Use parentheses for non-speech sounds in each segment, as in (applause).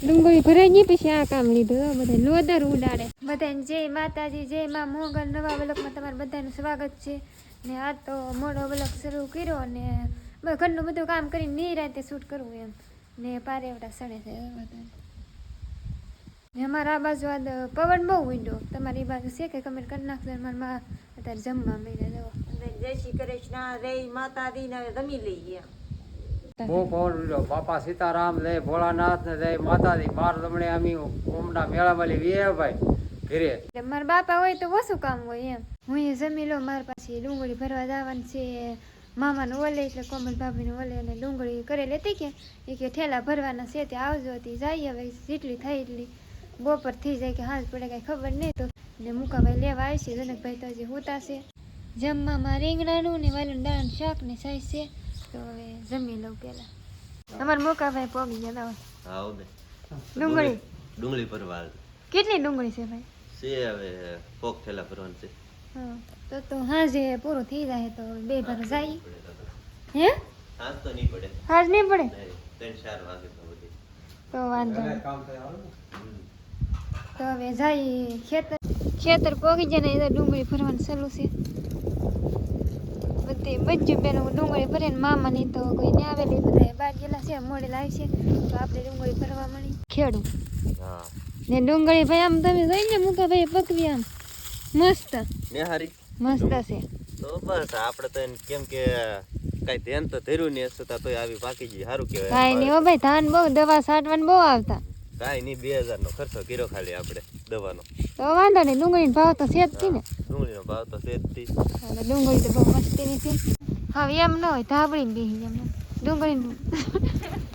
ડુંગળી ભરાઈ ગઈ પછી આ કામ લીધું. બધા લોદર ઉડાડે. બધાને જય માતાજી જય માં મોગલ. નવા વલકમાં તમારું બધાનું સ્વાગત છે. ને આ તો મોડો વલક શરૂ કર્યો અને ઘરનું બધું કામ કરીને નિરાતે શૂટ કરવું એમ. ને પારે એવડા સડે છે ને અમારા આ બાજુ આ પવન બહુ ઊંડો તમારી એ બાજુ છે કે કમેન્ટ કરી નાખજો મારા માં અત્યારે જમવા જવો જય શ્રી કૃષ્ણ રે માતાજી ને જમી લઈએ. બહુ પવન ઉડ્યો બાપા સીતારામ જય ભોળાનાથ ને જય માતાજી બાર તમને અમે કોમડા મેળામાં લીએ ભાઈ ઘરે. એટલે મારા બાપા હોય તો ઓછું કામ હોય એમ. હું એ જમી લઉં મારા પાસે ડુંગળી ભરવા જવાનું છે. મામાનું ઓલે એટલે કોમલ ભાભીનું ઓલે અને ડુંગળી કરેલી હતી કે એ કે ઠેલા ભરવાના છે તે આવજો હતી જાય હવે જેટલી થાય એટલી. બપોર થઈ જાય કે હાજ પડે કાંઈ ખબર નહીં તો. ને મુકાભાઈ લેવા આવશે જનકભાઈ તો હજી હોતા છે જમવામાં રીંગણાનું ને વાલું દાણ શાક ને સાઈઝ છે. તો હવે જમી લઉં પહેલાં અમારા મુકાભાઈ પોગી ગયા હતા હાઉ ને. ડુંગળી? ડુંગળી ભરવા કેટલી ડુંગળી છે ભાઈ? છે હવે પોક થેલા ભરવાનું છે. હા તો તો હાજે પૂરું થઈ જાય તો બે ભર જાય. હે? આજ તો નહીં પડે. હાજ નહીં પડે? ત્રણ ચાર વાગે તો બધી તો વાંધો નહીં. કામ થાય આવે તો હવે જાય ખેતર. ખેતર પોગી જાય ને એ ડુંગળી ભરવાનું ચાલુ છે. બધી બધું બેન ડુંગળી ભરે ને મામાની તો કોઈ ને આવેલી બધા બાર ગયેલા છે મોડેલા છે તો આપણે ડુંગળી ભરવા મળી. ખેડું. હા. ને ડુંગળી ભાઈ આમ તમે જોઈને મૂકા ભાઈ પકવી આમ. મસ્ત. નિહારી મસ્ત છે. તો બસ આપણે તો એને કેમ કે કઈ ધ્યાન તો ધર્યું નહીં છતાં તો આવી પાકી ગઈ સારું કાંઈ કહેવાય નહીં હો ભાઈ ધાન બહુ દવા છાંટવાનું બહુ આવતા. કાંઈ નહીં બે હજાર નો ખર્ચો કર્યો ખાલી આપણે દવાનો. તો વાંધો નહીં ડુંગળીનો ભાવ તો છે જ થી ને ડુંગળીનો ભાવ તો છે જ. હવે ડુંગળી તો બહુ મસ્તીની છે હવે એમ ન હોય ધાબળીને બેસી એમ ડુંગળી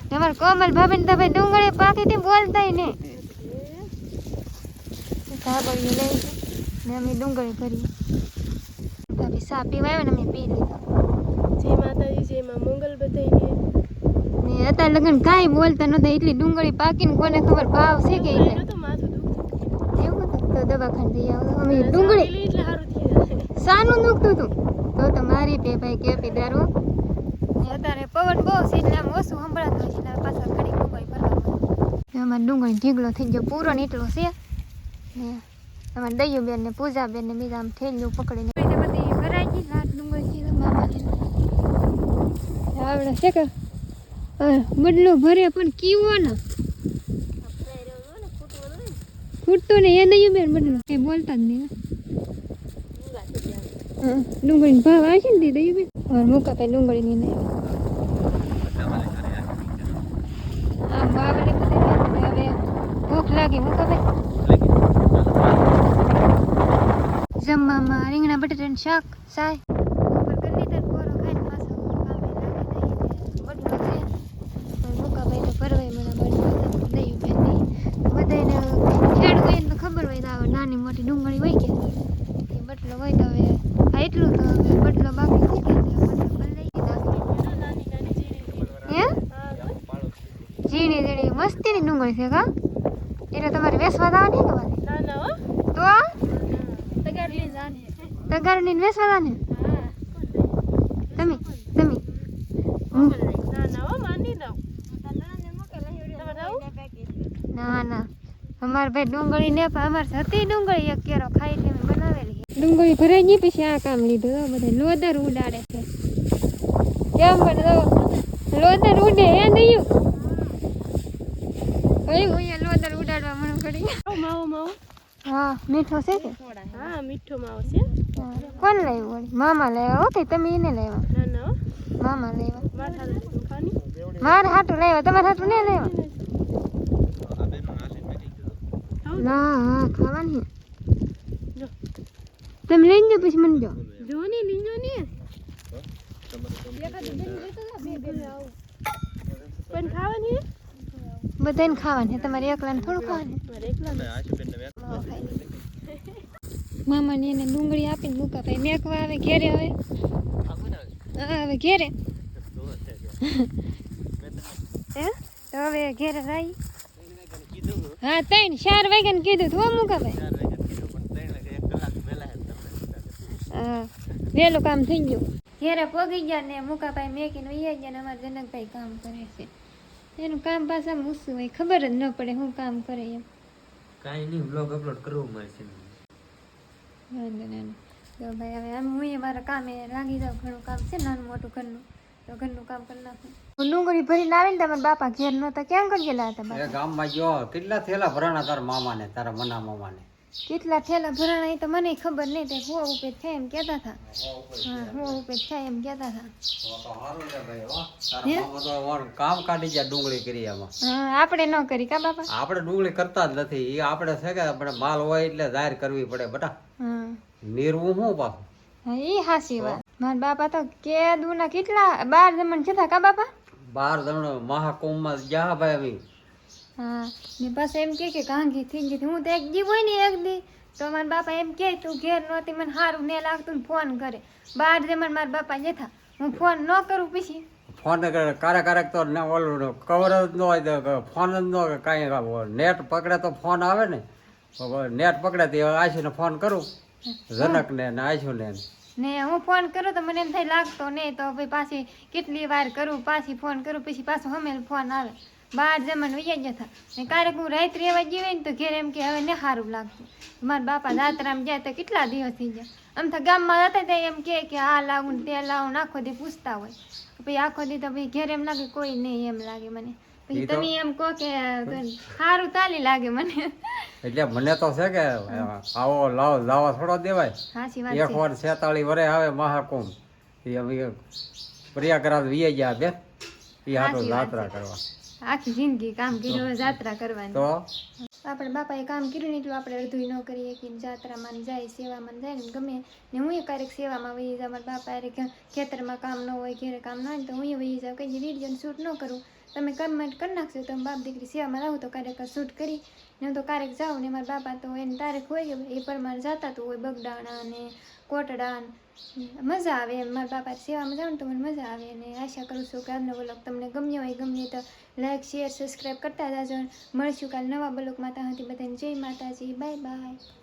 તમારે કોમલ ભાભીને તો ભાઈ ડુંગળી પાકી થી બોલતાય ને ધાબળી લઈ ને અમે ડુંગળી ભરીએ ભાભી સા પીવા આવ્યા ને અમે પી લીધો જય માતાજી જય માં મંગલ બધાઈને ને અત્યારે લગન કાંઈ બોલતા નતા એટલી ડુંગળી પાકીને કોને ખબર ભાવ છે કે એટલે તો માથું દુખતું એવું હતું તો દવાખાને જઈ આવો અમે ડુંગળી સાનું દુખતું હતું. તો તમારી મારી બે ભાઈ કે પીધારો અત્યારે પવન બહુ છે એટલે આમ ઓછું સંભળાતું છે એટલે પાછા ઘડી ડુંગળી ભરવા અમારે ડુંગળી ઢીગલો થઈ ગયો. પૂરો ને એટલો છે. ને અમારે દૈયું બેન ને પૂજા બેન ને બીજા આમ થેલ્યું પકડીને. બધી ભરાઈ ગઈ લાટ ડુંગળી આવડે છે કે? બદલો ભરે પણ કીવો ના. ફૂટતો ને એ નહીં બેન બને એ બોલતા જ નહીં. હા, ડુંગળીનો ભાવ આવે છે ને તે બેન હવે મૂકા પે ડુંગળીની નહીં વાવલે ભૂખ લાગી મૂકા પે જમવામાં રીંગણા, બટેટાનું શાક સાય ઉપર કરી લીધા પોરો ખાઈને પાછો કામે લાગી જાય બટલો છે હવે મૂકા ભાઈ તો ભરવાય મને બટલો દઈ બેન નહીં બધાને ખેડ હોય ને તો ખબર હોય તો આવે નાની મોટી ડુંગળી હોય કે એ બટલો હોય તો હવે આ એટલું તો હવે બટલો બાકી છે કે એટલે બટલો ભરી લઈ દીધા નાની નાની જીરી હે હા તો ઝીણી ઝીણી મસ્તીની ડુંગળી છે કા એટલે તમારે વેસવા દાવાની કે મારે ના ના હો તો તગારી જાને તગારની વેસવા દાને? હા. તમે તમે. ના ના હો માની દઉં. ના ના. અમાર ભાઈ ડુંગળી ને પણ અમાર હતી ડુંગળી એક કેરો ખાઈ ને બનાવેલી ડુંગળી ભરાઈ ગઈ પછી આ કામ લીધું. તો બધા લોદર ઉડાડે છે. કેમ પણ લોદર ઉડે એ નહીં? કઈ હું લોદર ઉડાડવા મને આવો માવો માવો હા મીઠો છે કે? હા મીઠો માવો છે. કોણ લાવ્યું મામા લાવ્યા ઓકે તમે એને લાવ્યા? ના ના હો. મામા લાવ્યા. માર હાટું લાવ્યા તમારે હાટું નહીં લાવ્યા? ના હા ખાવાની જો. તમે લઈને જાઓ પછી મને જો. જો ને લીંજો ને પણ ખાવાની? બધાને ખાવાની તમારે એકલાને થોડું ખાવાની? (laughs) મામાને એને ડુંગળી આપીને મૂકા ભાઈ મેકવા આવે ઘેરે હવે? હા હવે ઘેરે. (laughs) હે? તો હવે ઘેરે રહી હા ત્રણ ચાર વાગ્યાને કીધું તો મૂકા ભાઈ. હા વહેલું કામ થઈ ગયું. ઘેરે પોગી ગયા ને મૂકા ભાઈ મેકીને વહી ગયા ને અમારા જનકભાઈ કામ કરે છે. એનું કામ પાછા મૂસું હોય ખબર જ ન પડે શું કામ કરે એમ. કાંઈ નહીં બ્લોગ અપલોડ કરવો મળશે વાંધો ના તો ભાઈ હવે આમ હું મારા કામે લાગી જાઉં. ઘણું કામ છે નાનું મોટું ઘરનું. તો ઘરનું કામ કરી નાખું. ડુંગળી ભરીને આવીને તમારા બાપા ઘેર નહોતા. ક્યાં કરી ગયેલા હતા ગામમાં ગયો. કેટલા થયેલા ભરાણા તારા મામાને તારા મના મામાને? કેટલા થેલા ભરાણા એ તો મને ખબર નહીં તે હો ઉપે થાય એમ કહેતા હતા. હા હો ઉપે થાય એમ કહેતા હતા. હો. કામ કાઢી ગયા ડુંગળી કરી એમાં હા આપણે ન કરી કા બાપા? આપણે ડુંગળી કરતા જ નથી. એ આપણે છે કે આપણે માલ હોય એટલે જાહેર કરવી પડે બટા. હા. નીરવું શું પાછું? હા એ હાસી વાત. મારા બાપા તો કે દુના કેટલા બાર જમણ જતા કા બાપા? બાર જણ મહાકુંભમાં ગયા ભાઈ અમે. હા ને બસ એમ કે કે કાંગી થઈ ગઈ હું તો એક દી હોય ને એક દી. તો મારા બાપા એમ કે તું ઘેર નહોતી મને સારું ને લાગતું ને ફોન કરે. બાર મને મારા બાપા જતા હું ફોન ન કરું પછી. ફોન કરે કારક કારક તો ને ઓલું કવર જ ન હોય ફોન જ ન કાંઈ નેટ પકડે તો ફોન આવે ને. નેટ પકડે તો ને ફોન કરું. જનકને ને આશુને ને. હું ફોન કરું તો મને એમ થાય લાગતો નહીં તો ભાઈ પાછી કેટલી વાર કરું પાછી ફોન કરું પછી પાછો હમેલ ફોન આવે. બાર જમણ વૈયા જતા ને ક્યારેક હું રાત રહેવા જઈએ ને તો ઘેર એમ કે હવે ને સારું લાગતું મારા બાપા દાતરામ જાય તો કેટલા દિવસ થઈ ગયા. આમ તો ગામમાં હતા ત્યાં એમ કહે કે આ લાવું ને તે લાવું આખો દી પૂછતા હોય. પછી આખો દી તો ભાઈ ઘેર એમ લાગે કોઈ નહીં એમ લાગે મને. પછી તમે એમ કહો કે સારું ચાલી લાગે મને. એટલે મને તો છે કે આવો લાવો લાવો થોડો દેવાય. સાચી વાત એક વાર છેતાળી વરે આવે મહાકુંભ. પ્રયાગરાજ વીએ ગયા બે. એ હાટો યાત્રા કરવા. આખી જિંદગી કામ કર્યું જાત્રા કરવાની. તો? આપણે બાપાએ કામ કર્યું એટલું આપણે અડધું ન કરીએ કે જાત્રામાં જાય સેવામાં જાય ને ગમે. ને હું ક્યારેક સેવામાં વહી જાઉં મારા બાપા ખેતરમાં કામ ન હોય ઘેરે કામ ન હોય તો હું વહી જાઉં. કંઈ વીડિયો શૂટ ન કરું. તમે કમેન્ટ કરી નાખશો તો બાપ દીકરી સેવામાં રહું તો ક્યારેક શૂટ કરી ને તો ક્યારેક જાઉં ને મારા બાપા તો એને તારીખ હોય એ પ્રમાણે જતા તો હોય બગડાણા ને કોટડા મજા આવે એમ, મારા બાપા સેવામાં જાઉં ને તો મને મજા આવે અને આશા કરું છું કે આજનો બ્લોગ તમને ગમ્યો હોય ગમે તો લાઈક શેર સબસ્ક્રાઈબ કરતા જાજો મળશું કાલ નવા બ્લોગમાં માતા હતી બધાને જય માતાજી બાય બાય